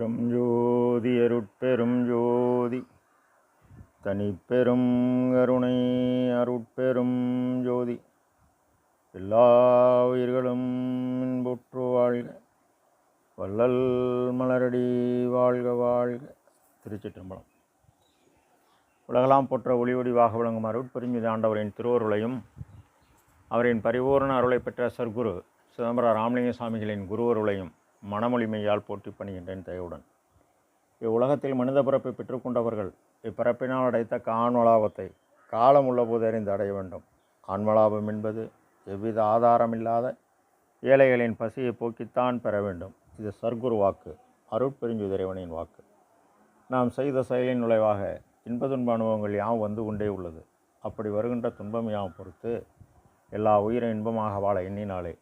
பெரும் ஜோதி அருட்பெரும் ஜோதி. தனிப்பெரும் கருணை அருட்பெரும் ஜோதி. எல்லா உயிர்களும் இன்புற்று வாழ்க. வள்ளல் மலரடி வாழ்க வாழ்க. திருச்சிற்றம்பலம். உலகலாம் போற்ற ஒளி ஒளிவாக விளங்கும் அருட்பெருஞ்சுதி ஆண்டவரின் திருவருளையும் அவரின் பரிபூரண அருளை பெற்ற சர்க்குரு சிதம்பர ராமலிங்க சுவாமிகளின் குருவருளையும் மனமொழிமையால் போட்டி பணிகின்றேன் தயவுடன். இவ்வுலகத்தில் மனித பிறப்பை பெற்றுக்கொண்டவர்கள் இப்பிறப்பினால் அடைத்த காண்மலாபத்தை காலம் உள்ளபோது அறிந்து அடைய வேண்டும். ஆன்மலாபம் என்பது எவ்வித ஆதாரமில்லாத ஏழைகளின் பசியை போக்கித்தான் பெற வேண்டும். இது சர்க்குரு வாக்கு அருட்பெருஞ்சுதிரைவனின் வாக்கு. நாம் செய்த செயலின் நுழைவாக இன்ப துன்ப அனுபவங்கள் யாவும் வந்து கொண்டே உள்ளது. அப்படி வருகின்ற துன்பம் யாம் பொறுத்து எல்லா உயிரும் இன்பமாக வாழ எண்ணினாலே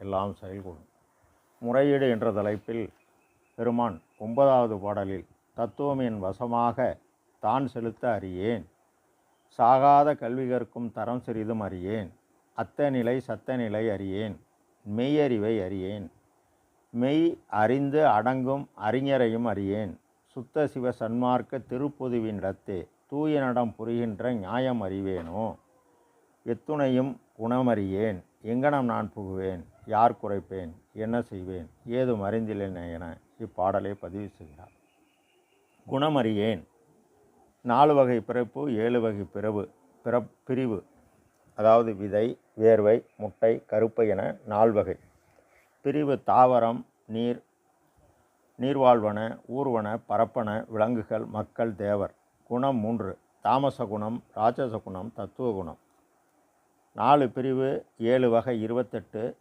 எல்லாம் செயல்கூடும் முறையீடு என்ற தலைப்பில் பெருமான் ஒன்பதாவது பாடலில் தத்துவம் என் வசமாக தான் செலுத்த அறியேன். சாகாத கல்வி கற்கும் தரம் சிறிதும் அறியேன். அத்த நிலை சத்த நிலை அறியேன். மெய்யறிவை அறியேன். மெய் அறிந்து அடங்கும் அறிஞரையும் அறியேன். சுத்த சிவ சன்மார்க்க திருப்பொதுவினிடத்தே தூய நடம் புரிகின்ற நியாயம் அறிவேனோ? எத்துணையும் குணமறியேன் எங்கனம் நான் புகுவேன்? யார் குறைப்பேன்? என்ன செய்வேன்? ஏதும் அறிந்திலேன் என இப்பாடலை பதிவு செய்கிறார். குணமறியேன். நாலு வகை பிறப்பு ஏழு வகை பிறவு பிற பிரிவு அதாவது விதை வேர்வை முட்டை கருப்பை என நால்வகை பிரிவு தாவரம் நீர் நீர்வாழ்வன ஊர்வன பரப்பன விலங்குகள் மக்கள் தேவர். குணம் மூன்று தாமச குணம் ராட்சச குணம் தத்துவ குணம். நாலு பிரிவு ஏழு வகை இருபத்தெட்டு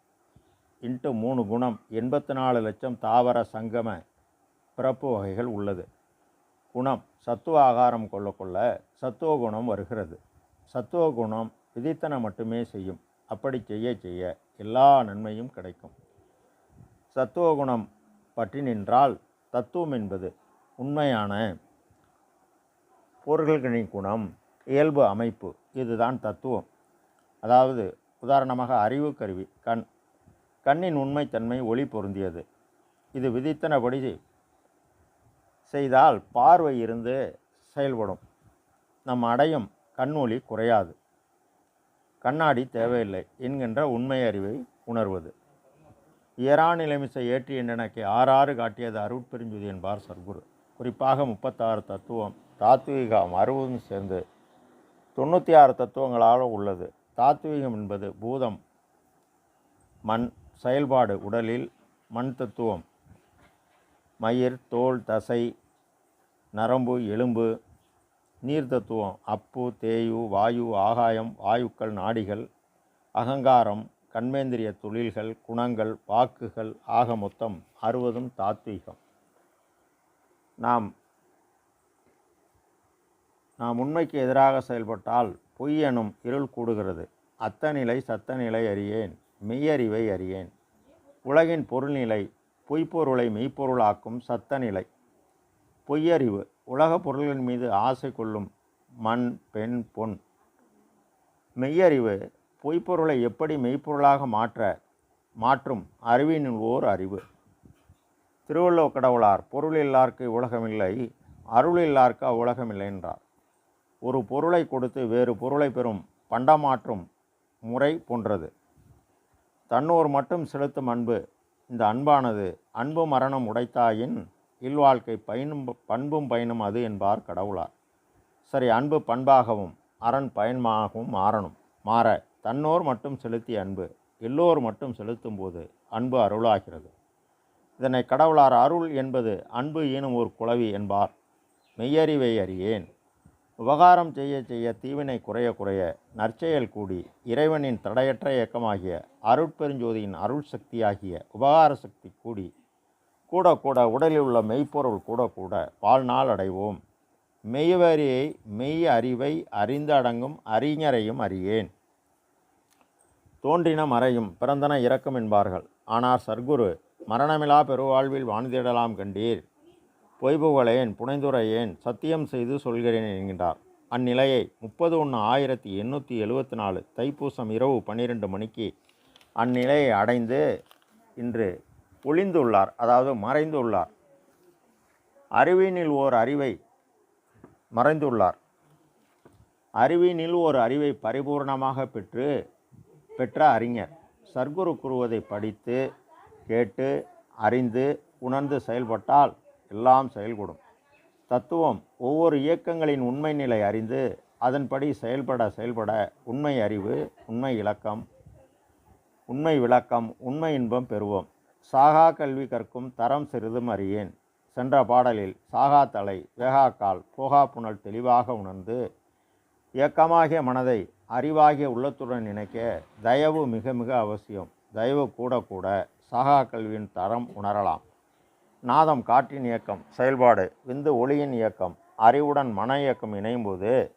இன்ட்டு மூணு குணம். எண்பத்தி நாலு லட்சம் தாவர சங்கம பிறப்பு வகைகள் உள்ளது. குணம் சத்துவ ஆகாரம் கொள்ள கொள்ள சத்துவ குணம் வருகிறது. சத்துவ குணம் விதித்தன மட்டுமே செய்யும். அப்படி செய்ய செய்ய எல்லா நன்மையும் கிடைக்கும். சத்துவ குணம் பற்றி நின்றால் தத்துவம் என்பது உண்மையான பொருள்களின் குணம் இயல்பு அமைப்பு இதுதான் தத்துவம். அதாவது உதாரணமாக அறிவு கருவி கண் கண்ணின் உண்மைத்தன்மை ஒளி பொருந்தியது. இது விதித்தனபடி செய்தால் பார்வை இருந்து செயல்படும். நம் அடையும் கண் ஒளி குறையாது. கண்ணாடி தேவையில்லை என்கின்ற உண்மை அறிவை உணர்வது. இயரா நிலைமிசை ஏற்றி என்றெனக்கு ஆறாறு காட்டியது அருட்பெருஞ்சுதி என்பார் சர்க்குரு குறிப்பாக முப்பத்தாறு தத்துவம் தாத்வீகம் அறுபதும் சேர்ந்து தொண்ணூற்றி ஆறு தத்துவங்களாக உள்ளது. தாத்வீகம் என்பது பூதம் மண் செயல்பாடு உடலில் மண் தத்துவம். மயிர் தோல் தசை நரம்பு எலும்பு நீர் தத்துவம் அப்பு தேயு வாயு ஆகாயம் வாயுக்கள் நாடிகள் அகங்காரம் கண்மேந்திரிய தொழில்கள் குணங்கள் வாக்குகள் ஆக மொத்தம் அறுபதும் தாத்வீகம். நாம் நாம் உண்மைக்கு எதிராக செயல்பட்டால் பொய் எனும் இருள் கூடுகிறது. அத்தநிலை சத்தநிலை சத்த நிலை அறியேன். மெய்யறிவை அறியேன். உலகின் பொருள்நிலை பொய்ப்பொருளை மெய்ப்பொருளாக்கும் சத்தநிலை. பொய்யறிவு உலகப் பொருள்களின் மீது ஆசை கொள்ளும் மண் பெண் பொன். மெய்யறிவு பொய்ப்பொருளை எப்படி மெய்ப்பொருளாக மாற்ற மாற்றும் அறிவின் ஓர் அறிவு. திருவள்ளுவ கடவுளார் பொருள் இல்லார்க்கு உலகமில்லை அருள் இல்லார்க்கு அவ்வுலகமில்லை என்றார். ஒரு பொருளை கொடுத்து வேறு பொருளை பெறும் பண்டமாற்றும் முறை போன்றது. தன்னோர் மட்டும் செலுத்தும் அன்பு. இந்த அன்பானது அன்பு மரணம் உடைத்தாயின் இல்வாழ்க்கை பயனும் பண்பும் பயனும் அது என்பார் கடவுளார். சரி அன்பு பண்பாகவும் அரண் பயன்மாகவும் மாறணும். மாற தன்னோர் மட்டும் செலுத்திய அன்பு எல்லோர் மட்டும் செலுத்தும் போது அன்பு அருளாகிறது. இதனை கடவுளார் அருள் என்பது அன்பு ஈனும் ஒரு குலவி என்பார். மெய்யறிவை அறியேன். உபகாரம் செய்ய செய்ய தீவினை குறைய குறைய நற்செயல் கூடி இறைவனின் தடையற்ற இயக்கமாகிய அருட்பெருஞ்சோதியின் அருள் சக்தியாகிய உபகார சக்தி கூடி கூட கூட உடலில் உள்ள மெய்ப்பொருள் கூட கூட வாழ்நாள் அடைவோம். மெய்வரியை மெய் அறிவை அறிந்து அடங்கும் அறிஞரையும் அறியேன். தோன்றின மறையும் பிறந்தன இறக்கும் என்பார்கள். ஆனால் சர்க்குரு மரணமிலா பெருவாழ்வில் வாழ்ந்திடலாம் கண்டீர். பொய்புகழேன் புனைந்துரையேன் சத்தியம் செய்து சொல்கிறேன் என்கின்றார். அந்நிலையை முப்பது ஒன்று ஆயிரத்தி எண்ணூற்றி எழுபத்தி நாலு தைப்பூசம் இரவு பன்னிரெண்டு மணிக்கு அந்நிலையை அடைந்து இன்று ஒளிந்துள்ளார் அதாவது மறைந்துள்ளார். அறிவினில் ஓர் அறிவை மறைந்துள்ளார். அறிவினில் ஒரு அறிவை பரிபூர்ணமாக பெற்று பெற்ற அறிஞர். சர்க்குரு கூறுவதை படித்து கேட்டு அறிந்து உணர்ந்து செயல்பட்டால் எல்லாம் செயல்கூடும் தத்துவம் ஒவ்வொரு இயக்கங்களின் உண்மை நிலை அறிந்து அதன்படி செயல்பட செயல்பட உண்மை அறிவு உண்மை இலக்கம் உண்மை விளக்கம் உண்மை இன்பம் பெறுவோம். சாகா கல்வி கற்கும் தரம் சிறிதும் அறியேன். சென்ற பாடலில் சாகா தலை வேகாக்கால் போகா புனல் தெளிவாக உணர்ந்து இயக்கமாகிய மனதை அறிவாகிய உள்ளத்துடன் இணைக்க தயவு மிக மிக அவசியம். தயவு கூட கூட சாகா கல்வியின் தரம் உணரலாம். நாதம் காற்றின் இயக்கம் செயல்பாடு விந்து ஒளியின் இயக்கம் அறிவுடன் மன இயக்கம் இணையும்போது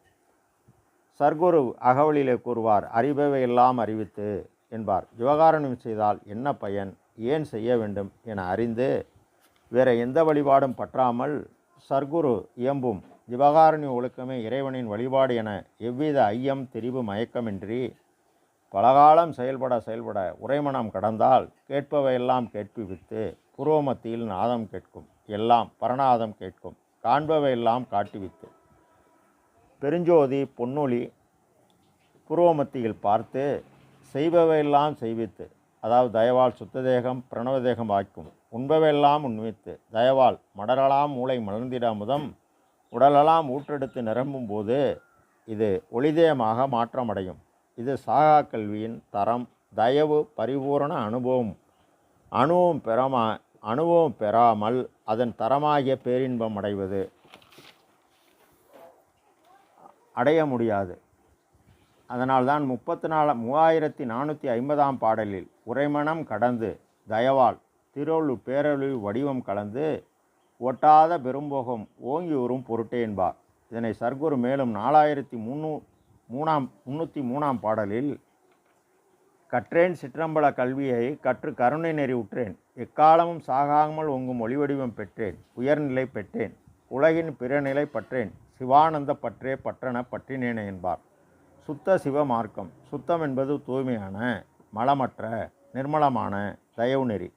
சர்க்குரு அகவலிலே கூறுவார் அறிபவை எல்லாம் அறிவித்து என்பார். விவகாரணம் செய்தால் என்ன பயன்? ஏன் செய்ய வேண்டும்? என அறிந்து வேற எந்த வழிபாடும் பற்றாமல் சர்க்குரு இயம்பும். விவகாரணி ஒழுக்கமே இறைவனின் வழிபாடு என எவ்வித ஐயம் தெரிவு மயக்கமின்றி பலகாலம் செயல்பட செயல்பட உரைமனம் கடந்தால் கேட்பவையெல்லாம் கேட்பிவித்து புருவமத்தியில் நாதம் கேட்கும். எல்லாம் பரநாதம் கேட்கும். காண்பவையெல்லாம் காட்டுவித்து பெருஞ்சோதி பொன்னொழி புருவமத்தியில் பார்த்து செய்பவையெல்லாம் செய்வித்து அதாவது தயவால் சுத்ததேகம் பிரணவதேகம் வாய்க்கும் உண்பவையெல்லாம் உண்மித்து தயவால் மடலலாம் மூளை மலர்ந்திடாமுதம் உடலெல்லாம் ஊற்றெடுத்து நிரம்பும் போது இது ஒளிதயமாக மாற்றமடையும். இது சாகா கல்வியின் தரம் தயவு பரிபூரண அனுபவம். அணுவும் பெறமா அனுபவம் பெறாமல் அதன் தரமாகிய பேரின்பம் அடைவது. அடைய முடியாது. அதனால்தான் முப்பத்தி நாலு மூவாயிரத்தி நானூற்றி ஐம்பதாம் பாடலில் உரைமணம் கடந்து தயவால் திருவள்ளு பேரொழி வடிவம் கலந்து ஒட்டாத பெரும்போகம் ஓங்கி வரும் பொருட்டே என்பார். இதனை சர்க்குரு மேலும் நாலாயிரத்தி முன்னூ மூணாம் முன்னூற்றி மூணாம் பாடலில் கற்றேன் சிற்றம்பல கல்வியை கற்று கருணை நெறி உற்றேன். எக்காலமும் சாகாமல் ஒங்கும் ஒளிவடிவம் பெற்றேன். உயர்நிலை பெற்றேன். உலகின் பிறநிலை பற்றேன். சிவானந்த பற்றே பற்றன பற்றினேன் என்பார். சுத்த சிவ மார்க்கம். சுத்தம் என்பது தூய்மையான மலமற்ற நிர்மலமான தயவு நெறி.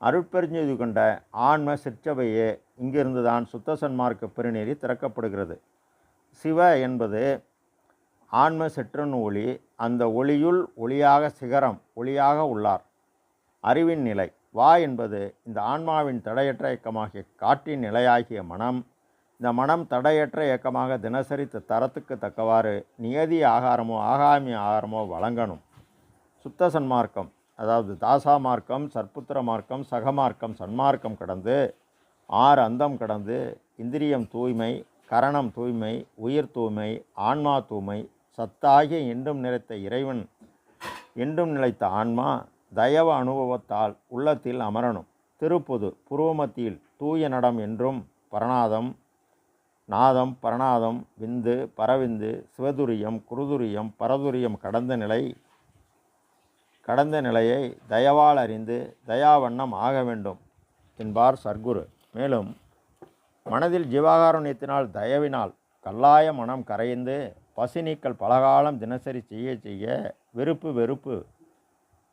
அருட்பெருஞ்செய்து கொண்ட ஆன்ம சிற்றவையே இங்கிருந்து தான் சுத்த சன்மார்க்க பெருநெறி திறக்கப்படுகிறது. சிவ என்பது ஆன்ம சிற்றன் ஒளி அந்த ஒளியுள் ஒளியாக சிகரம் ஒளியாக உள்ளார். அறிவின் நிலை வா என்பது இந்த ஆன்மாவின் தடையற்ற இயக்கமாகிய காற்றின் நிலையாகிய மனம். இந்த மனம் தடையற்ற இயக்கமாக தினசரி தரத்துக்கு தக்கவாறு நியதி ஆகாரமோ ஆகாமி ஆகாரமோ வழங்கணும். சுத்த சன்மார்க்கம் அதாவது தாசா மார்க்கம் சற்புத்திர மார்க்கம் சகமார்க்கம் சன்மார்க்கம் கடந்து ஆறு அந்தம் கடந்து இந்திரியம் தூய்மை கரணம் தூய்மை உயிர் தூய்மை ஆன்மா தூய்மை சத்தாகிய என்றும் நிலைத்த இறைவன் என்றும் நிலைத்த ஆன்மா தயவ அனுபவத்தால் உள்ளத்தில் அமரணும். திருப்புது புருவமத்தியில் தூய நடம் என்றும் பரநாதம் நாதம் பரநாதம் விந்து பரவிந்து சிவதுரியம் குருதுரியம் பரதுரியம் கடந்த நிலை கடந்த நிலையை தயவால் அறிந்து தயாவண்ணம் ஆக வேண்டும் என்பார் சர்க்குரு. மேலும் மனதில் ஜீவாகாருண்யத்தினால் தயவினால் கல்லாய மனம் கரைந்து பசி நீக்கல் பலகாலம் தினசரி செய்ய செய்ய வெறுப்பு வெறுப்பு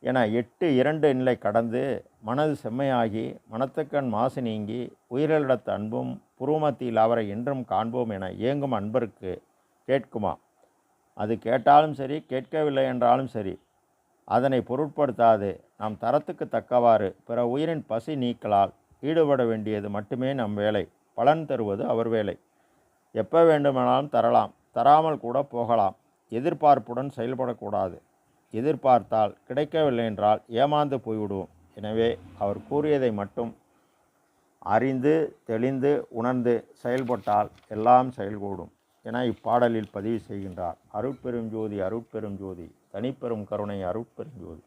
என எட்டு இரண்டு நிலை கடந்து மனது செம்மையாகி மனத்துக்கண் மாசு நீங்கி உயிரிழத்த அன்பும் புருவமத்தியில் அவரை என்றும் காண்போம் என இயங்கும் அன்பருக்கு கேட்குமா? அது கேட்டாலும் சரி கேட்கவில்லை என்றாலும் சரி அதனை பொருட்படுத்தாது. நாம் தரத்துக்கு தக்கவாறு பிற உயிரின் பசி நீக்கலால் ஈடுபட வேண்டியது மட்டுமே நம் வேலை. பலன் தருவது அவர் வேலை. எப்போ வேண்டுமானாலும் தரலாம். தராமல் கூட போகலாம். எதிர்பார்ப்புடன் செயல்படக்கூடாது. எதிர்பார்த்தால் கிடைக்கவில்லை என்றால் ஏமாந்து போய்விடுவோம். எனவே அவர் கூறியதை மட்டும் அறிந்து தெளிந்து உணர்ந்து செயல்பட்டால் எல்லாம் செயல்கூடும் என இப்பாடலில் பதிவு செய்கின்றார். அருட்பெரும் ஜோதி அருட்பெரும் ஜோதி தனிப்பெரும் கருணை அருட்பெரும் ஜோதி.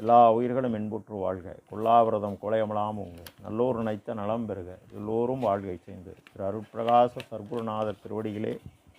எல்லா உயிர்களும் இன்புற்று வாழ்க. கொல்லாவிரதம் கொலையமலாம் உங்க நல்லோர் நினைத்த நலம் பெறுக. எல்லோரும் வாழ்கை செய்து. திரு அருட்பிரகாச சர்க்குருநாதர் திருவடிகளே.